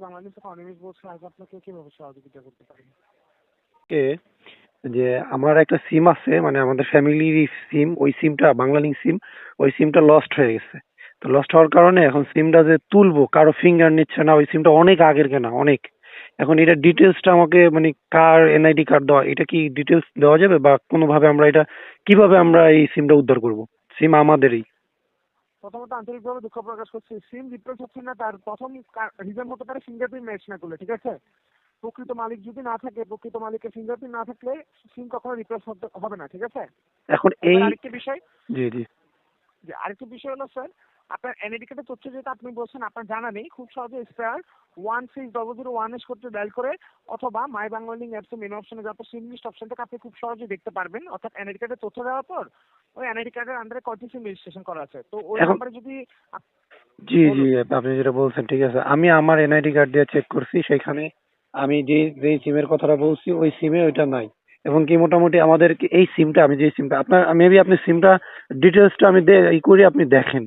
বাংলাদেশ আজ আপনাকে কীভাবে সহযোগিতা করতে পারি? কে? যে আমার একটা সিম আছে মানে আমাদের ফ্যামিলির সিম ওই সিমটা বাংলা লিঙ্ক সিম ওই সিমটা লস্ট হয়ে গেছে। তো লস্ট হওয়ার কারণে এখন সিমটা যে তুলবো, কারও ফিঙ্গার নিচ্ছে না, ওই সিমটা অনেক আগের কেনা, অনেক। এখন এটা ডিটেলসটা আমাকে মানে কার এনআইডি কার্ড দেওয়া, এটা কি ডিটেলস দেওয়া যাবে বা কোনোভাবে আমরা এটা, কীভাবে আমরা এই সিমটা উদ্ধার করব? সিম আমাদেরই। প্রথমত আন্তরিকভাবে দুঃখ প্রকাশ করছি। সিম রিপ্লেস হচ্ছে না তার প্রথম রিজন হতে পারে ফিঙ্গারপ্রিন্ট ম্যাচ না করলে ঠিক আছে? প্রকৃত মালিক যদি না থাকে প্রকৃত মালিকের ফিঙ্গারপ্রিন্ট না থাকলে সিম কখনো রিপ্লেস হবে না ঠিক আছে? এখন এই আরেকটি বিষয়। জি জি। যে আরেকটি বিষয় হলো স্যার আপনার এনআইডি কার্ডের তথ্য যেটা আপনি বলছেন আপনার জানা নেই খুব সহজে star one six double zero one S করতে ডায়াল করে অথবা মাই বাংলালিং অ্যাপসের মেন অপশনে যাতে সিম লিস্ট অপশনটাকে আপনি খুব সহজে দেখতে পারবেন। অর্থাৎ এনআইডি কার্ডের তথ্য দেওয়ার পর ওই এনআইডি কার্ডের আন্ডারে সিম রেজিস্ট্রেশন করা আছে। তো ওই এখন- নাম্বারে যদি আপ- জি জি আপনি যেটা বলছেন ঠিক আছে। আমি আমার এনআইডি কার্ড দিয়ে চেক করছি সেখানে আমি যে যে সিমের কথাটা বলছি ওই সিমে ওইটা নাই। এবং কি মোটামুটি আমাদের কি- এই সিমটা আমি যে সিমটা আপনার মেবি আপনি সিমটা ডিটেলসটা আমি দে ই করি আপনি দেখেন।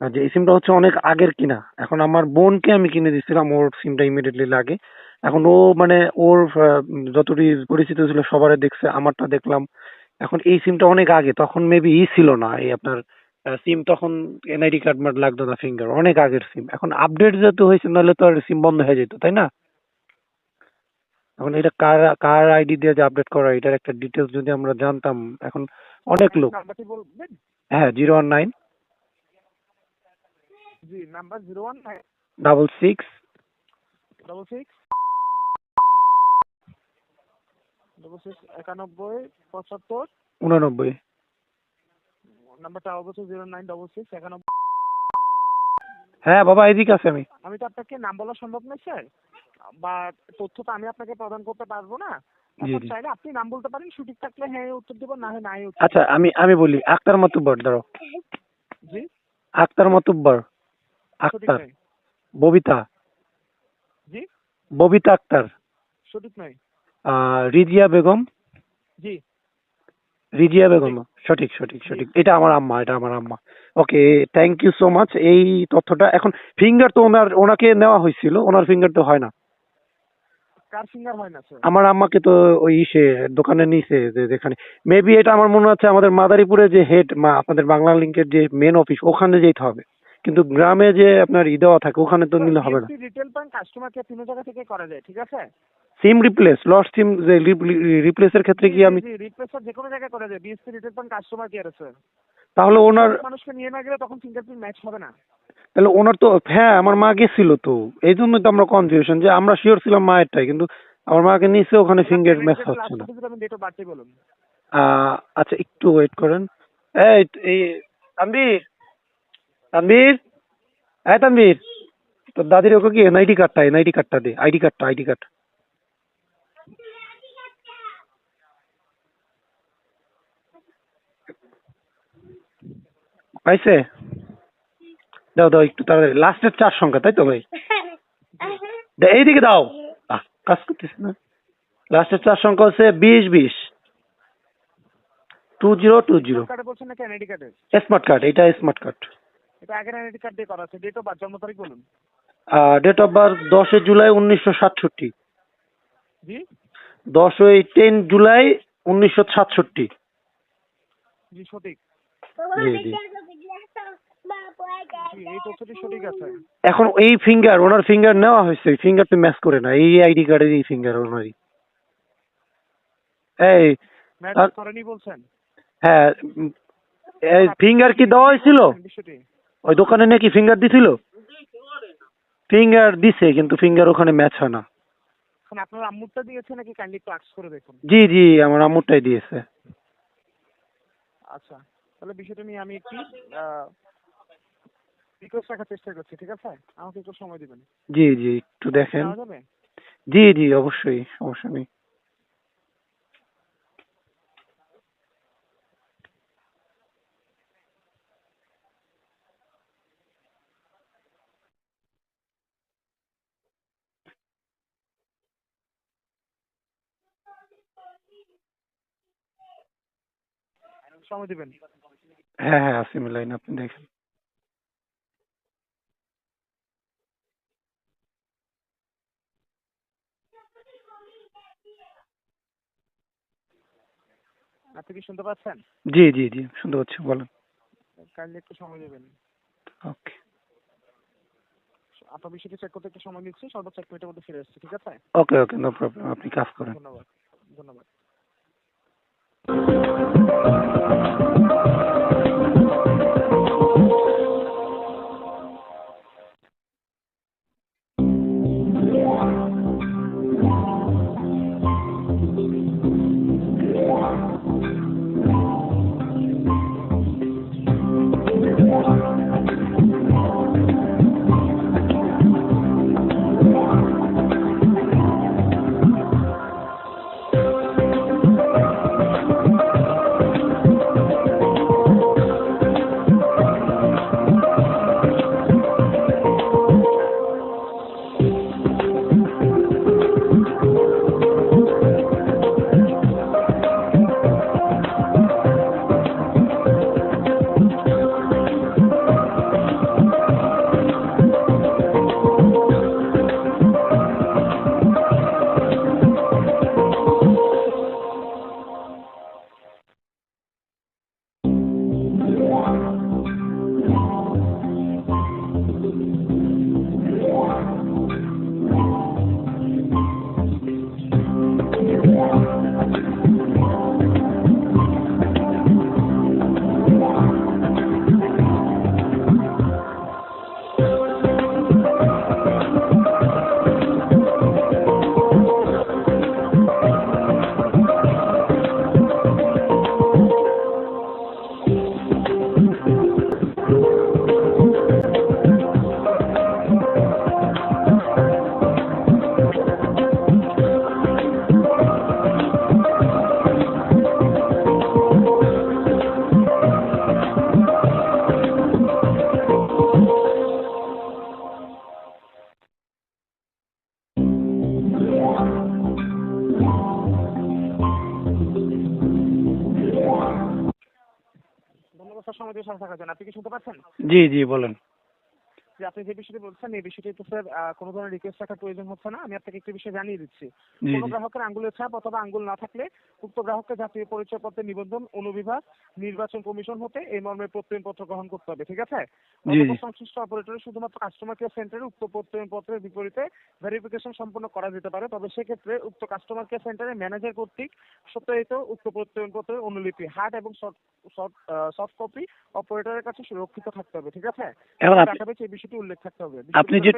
আর যে এই সিমটা হচ্ছে অনেক আগের কিনা। এখন আমার বোনকে আমি কিনে দিচ্ছিলাম ওর সিমটা ইমিডিয়েটলি লাগে। এখন ও মানে ওর আহ, যতটি পরিচিত ছিল সবারে দেখছে আমারটা দেখলাম। এখন এই সিমটা অনেক আগে তখন মেবি ই ছিল না এই আপনার সিম তখন এনআইডি কার্ড মার্ড লাগতো না ফিঙ্গার অনেক আগের সিম এখন আপডেট যেহেতু হয়েছে নাহলে তো আর সিম বন্ধ হয়ে যেত তাই না? এখন এটা কার কার আইডি দিয়ে যে আপডেট করা এটার একটা ডিটেলস যদি আমরা জানতাম এখন অনেক লোক। হ্যাঁ জিরো ওয়ান নাইন। জি number zero one nine. Double six double six double six একানব্বই পঁচাত্তর। উননব্বই। নাম্বারটা অবশ্যই জিরো নাইন ডবল সিক্স একানব্বই। হ্যাঁ বাবা এদিকে আছে আমি। আমি তো আপনাকে নাম বলা সম্ভব নয় স্যার। বা তথ্য তো আমি আপনাকে প্রদান করতে পারব না। চাইলে আপনি নাম বলতে পারেন সঠিক থাকলে হ্যাঁ উত্তর দেবো না হয় নাই আচ্ছা আমি আমি বলি আক্তার মাতুব্বর ধরো। জি। আক্তার মাতুব্বর আক্তার। ববিতা। জি। ববিতা আক্তার। সঠিক নয়। রিজিয়া বেগম? জি। রিজিয়া বেগম সঠিক সঠিক সঠিক। এটা আমার আম্মা এটা আমার আম্মা। Okay thank you so much এই তথ্যটা এখন ফিঙ্গার তো ওনার ওনাকে নেওয়া হয়েছিল ওনার ফিঙ্গার তো হয় না। কার ফিঙ্গার হয় না স্যার আমার আম্মাকে তো ওই ইসে দোকানে নিছে যে যেখানে। মেবি এটা আমার মনে হচ্ছে আমাদের মাদারীপুরে যে হেড মা আপনাদের বাংলা লিঙ্কের যে মেন অফিস ওখানে যেতে হবে। কিন্তু গ্রামে যে আপনার ই দেওয়া থাকে ওখানে তো নিলে হবে না। রিটেল ব্যাংক কাস্টমার কেয়ার তিন জায়গা থেকে করা যায় ঠিক আছে? সিম রিপ্লেস লস্ট সিম যে রিপ্লেসের ক্ষেত্রে কি আমি রিপ্লেসার যে কোনো জায়গায় করা যায় BSP retail bank customer care আছে তাহলে ওনার মানুষকে নিয়ে না গেলে তখন ফিঙ্গারপ্রিন্ট ম্যাচ হবে না। তাহলে ওনার তো হ্যাঁ আমার মা গেছিল তো। এই জন্যই তো আমরা কনফিউশন যে আমরা শিওর ছিলাম মায়েরটাই কিন্তু আমার মাকে নিচে ওখানে ফিঙ্গার ম্যাচ হচ্ছে না। আচ্ছা একটু ওয়েট করেন। এই এই তানভীর তানভীর হ্যাঁ তানভীর তোর দাদির ওকে কি এনআইডি কার্ডটা এনআইডি কার্ডটা দে আইডি কার্ডটা আইডি কার্ড পাইছে? দাও দাও একটু তাড়াতাড়ি। লাস্টের চার সংখ্যা তাই তো ভাই? এইদিকে দাও। কাজ করতেছে না। লাস্টের চার সংখ্যা হচ্ছে বিশ বিশ। Two zero two zero smart card এটা smart card date of birth দশই জুলাই উনিশশো সাতষট্টি। দশই টেন জুলাই উনিশশো সাতষট্টি। সঠিক। এখন এই ফিঙ্গার ওনার ফিঙ্গার নেওয়া হয়েছে ফিঙ্গার তো ম্যাচ করে না এই আইডি কার্ডের এই ফিঙ্গার ওনারই। এই ম্যাচ করেনি বলছেন? হ্যাঁ ফিঙ্গার কি দেওয়া হয়েছিল? ওই দোকানে নাকি ফিঙ্গার দিছিল? ফিঙ্গার দিছে কিন্তু ফিঙ্গার ওখানে ম্যাচ হয় না। এখন আপনার আম্মুরটা দিয়েছে নাকি কাইন্ডলি একটু করে দেখুন? জি জি আমার আম্মুরটাই দিয়েছে। আচ্ছা। তাহলে বিষয়টা নিয়ে আমি একটি রিকোয়েস্ট রাখার চেষ্টা করছি ঠিক আছে? আমাকে একটু সময় দিবেন। জি জি একটু দেখেন। জি জি অবশ্যই সমস্যা নেই। সময় দিবেন। হ্যাঁ হ্যাঁ আসিম লাইন আপনি দেখেন। আপনি কি শুনতে পাচ্ছেন? জি জি জি শুনতে পাচ্ছি বলেন। কাইন্ডলি একটু সময় দেবেন। ওকে। আপনার বিষয়টি চেক করতে একটু সময় নিচ্ছি সর্বোচ্চ এক মিনিটের মধ্যে ফিরে আসছি ঠিক আছে? ওকে ওকে নো প্রবলেম আপনি কাজ করেন। ধন্যবাদ ধন্যবাদ। সাথে থাকার জন্য। আপনি কি শুনতে পাচ্ছেন? জি জি বলেন। যে আপনি যে বিষয়টি বলছেন এই বিষয়টি তো স্যার কোনো ধরনের রিকোয়েস্ট রাখার প্রয়োজন হচ্ছে না। আমি আপনাকে একটি বিষয় জানিয়ে দিচ্ছি। কোনো গ্রাহকের আঙ্গুলের ছাপ অথবা আঙ্গুল না থাকলে উক্ত গ্রাহককে জাতীয় পরিচয়পত্রের নিবন্ধন অনুবিভাগ নির্বাচন কমিশন হতে এই মর্মে প্রত্যয়নপত্র গ্রহণ করতে হবে ঠিক আছে? সংশ্লিষ্ট অপারেটরের শুধুমাত্র কাস্টমার কেয়ার সেন্টারে উক্ত প্রত্যয়নপত্রের বিপরীতে ভেরিফিকেশন সম্পন্ন করা যেতে পারে। তবে সেক্ষেত্রে উক্ত কাস্টমার কেয়ার সেন্টারে ম্যানেজার কর্তৃক সত্যায়িত উক্ত প্রত্যয়নপত্রের অনুলিপি হার্ড এবং সফট কপি অপারেটরের কাছে সুরক্ষিত থাকতে হবে ঠিক আছে? এই বিষয়টি উল্লেখ থাকতে হবে। আপনি যে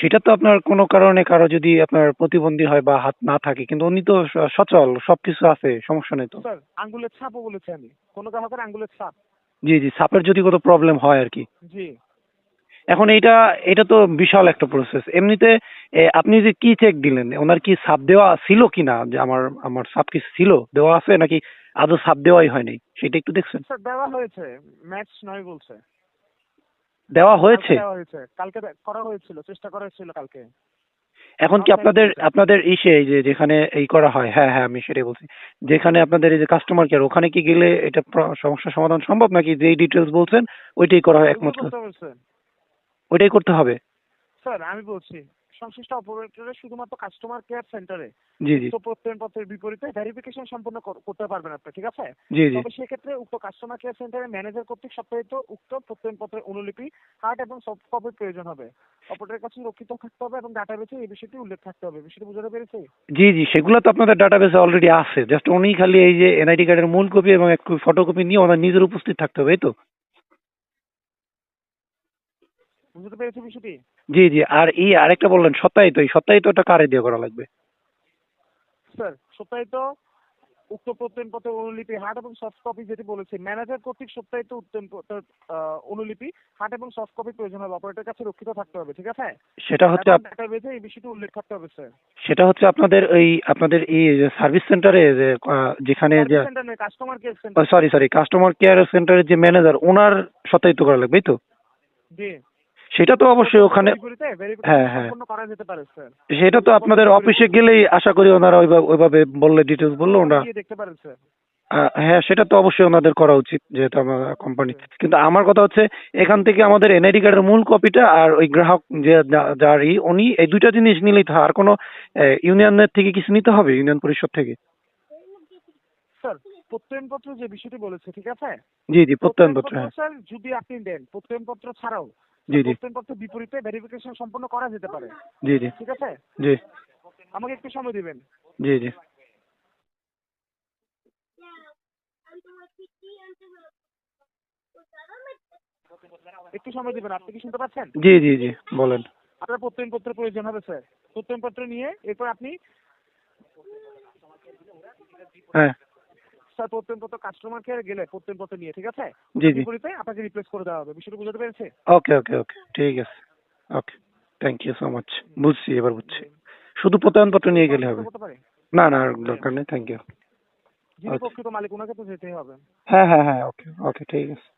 সেটা তো আপনার কোনো কারণে কারও যদি আপনার প্রতিবন্ধী হয় বা হাত না থাকে কিন্তু উনি তো সচল সবকিছু আছে সমস্যা নেই তো। স্যার আঙ্গুলের ছাপও বলেছি আমি। কোনো আঙ্গুলের ছাপ। জি জি সাপের যদি কোনো প্রবলেম হয় আর কি। জি। এখন এইটা এটা তো বিশাল একটা প্রসেস এমনিতে আপনি যে কি চেক দিলেন? ওনার কি সাপ দেওয়া ছিল কিনা যে আমার আমার সাপ কি ছিল? দেওয়া আছে নাকি আদৌ সাপ দেওয়াই হয়নি? সেটা একটু দেখছেন? স্যার দেওয়া হয়েছে। ম্যাচ নয় বলছে। দেওয়া হয়েছে। দেওয়া হয়েছে। কালকে করা হয়েছিল চেষ্টা করা হয়েছিল কালকে। এখন কি আপনাদের আপনাদের ইসে এই যে যেখানে এই করা হয় হ্যাঁ হ্যাঁ আমি সেটাই বলছি। যেখানে আপনাদের এই যে কাস্টমার কেয়ার ওখানে কি গেলে এটা সমস্যা সমাধান সম্ভব? নাকি যেই ডিটেলস বলছেন ওইটাই করা হয় একমাত্র? ওইটাই করতে হবে? স্যার আমি বলছি। সংশ্লিষ্ট অপারেটরের শুধুমাত্র কাস্টমার কেয়ার সেন্টারে জি জি। উক্ত প্রত্যয়নপত্রের বিপরীতে ভেরিফিকেশন সম্পন্ন করতে পারবেন আপনি ঠিক আছে? তবে সেক্ষেত্রে উক্ত কাস্টমার কেয়ার সেন্টারে ম্যানেজার কর্তৃক সত্যায়িত উক্ত প্রত্যয়নপত্রের অনুলিপি হার্ড এবং সফট কপির প্রয়োজন হবে। অপারেটরের কাছে রক্ষিত থাকতে হবে এবং ডাটাবেসে এই বিষয়টি উল্লেখ থাকতে হবে। বিষয়টি বুঝাতে পেরেছি? জি জি সেগুলো তো আপনাদের ডাটাবেসে অলরেডি আছে। জাস্ট উনি খালি এই যে এনআইডি কার্ডের মূল কপি এবং এক ফটোকপি নিয়ে ওনার নিজের উপস্থিত থাকতে হবে এই তো? বুঝতে পেরেছি বিষয়টি? জি জি আর এই আরেকটা বললেন সত্যায়িত এই সত্যায়িতটা কারে দিয়ে করা লাগবে? স্যার সত্যায়িত উক্ত অনুলিপি হার্ড এবং সফট কপি যেটি বলেছি ম্যানেজার কর্তৃক সত্যায়িত অনুলিপি হার্ড এবং সফট কপি প্রয়োজন হবে অপারেটরের কাছে রক্ষিত থাকতে হবে ঠিক আছে? সেটা হচ্ছে এই বিষয়টি উল্লেখ থাকতে হবে স্যার। সেটা হচ্ছে আপনাদের এই আপনাদের এই সার্ভিস সেন্টারে যে যেখানে যে customer care center sorry sorry customer care সেন্টারের যে ম্যানেজার ওনার সত্যায়িত করা লাগবে তো? জি। সেটা তো অবশ্যই ওখানে হ্যাঁ, হ্যাঁ। সেটা তো আপনাদের অফিসে গেলেই আশা করি ওনারা ওইভাবে বললে ডিটেলস বললে ওনারা হ্যাঁ সেটা তো অবশ্যই ওনাদের করা উচিত যেহেতু আমার কোম্পানি কিন্তু আমার কথা হচ্ছে এখান থেকে আমাদের এনআইডি কার্ডের মূল কপিটা আর ওই গ্রাহক যে যার ই উনি এই দুইটা জিনিস নিলেই তো আর কোনো ইউনিয়নের থেকে কিছু নিতে হবে ইউনিয়ন পরিষদ থেকে? স্যার প্রত্যয়নপত্র যে বিষয়টি বলেছে ঠিক আছে? জি জি প্রত্যয়নপত্র স্যার যদি আপনি দেন প্রত্যয়নপত্র ছাড়াও জি জি। প্রত্যয়নপত্রের বিপরীতে ভেরিফিকেশন সম্পন্ন করা যেতে পারে। জি জি। ঠিক আছে? জি। আমাকে একটু সময় দিবেন। জি জি। একটু সময় দিবেন আপনি কি শুনতে পাচ্ছেন? জি জি জি বলেন। আপনার প্রত্যয়নপত্রের প্রয়োজন হবে স্যার। প্রত্যয়নপত্র নিয়ে এরপর আপনি হ্যাঁ। স্যার প্রত্যয়নপত্র কাস্টমার কেয়ারে গেলে প্রত্যয়নপত্র নিয়ে ঠিক আছে? জি জি। বিপরীতে আপনাকে রিপ্লেস করে দেওয়া হবে। বিষয়টা বুঝতে পেরেছে? ওকে ওকে ওকে ঠিক আছে। Okay thank you so much বুঝছি এবার বুঝছি। শুধু প্রত্যয়নপত্র নিয়ে গেলে হবে। না না দরকার নেই। থ্যাংক ইউ যিনি। প্রকৃত মালিক ওনাকে তো যেতেই হবে। হ্যাঁ হ্যাঁ হ্যাঁ। ওকে ওকে ঠিক আছে।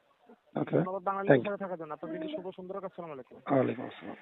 ওকে বাংলাদেশের সাথে থাকার জন্য। আপনার দিনটি শুভ সুন্দর। আসসালামু আলাইকুম। ওয়ালাইকুম আসসালাম।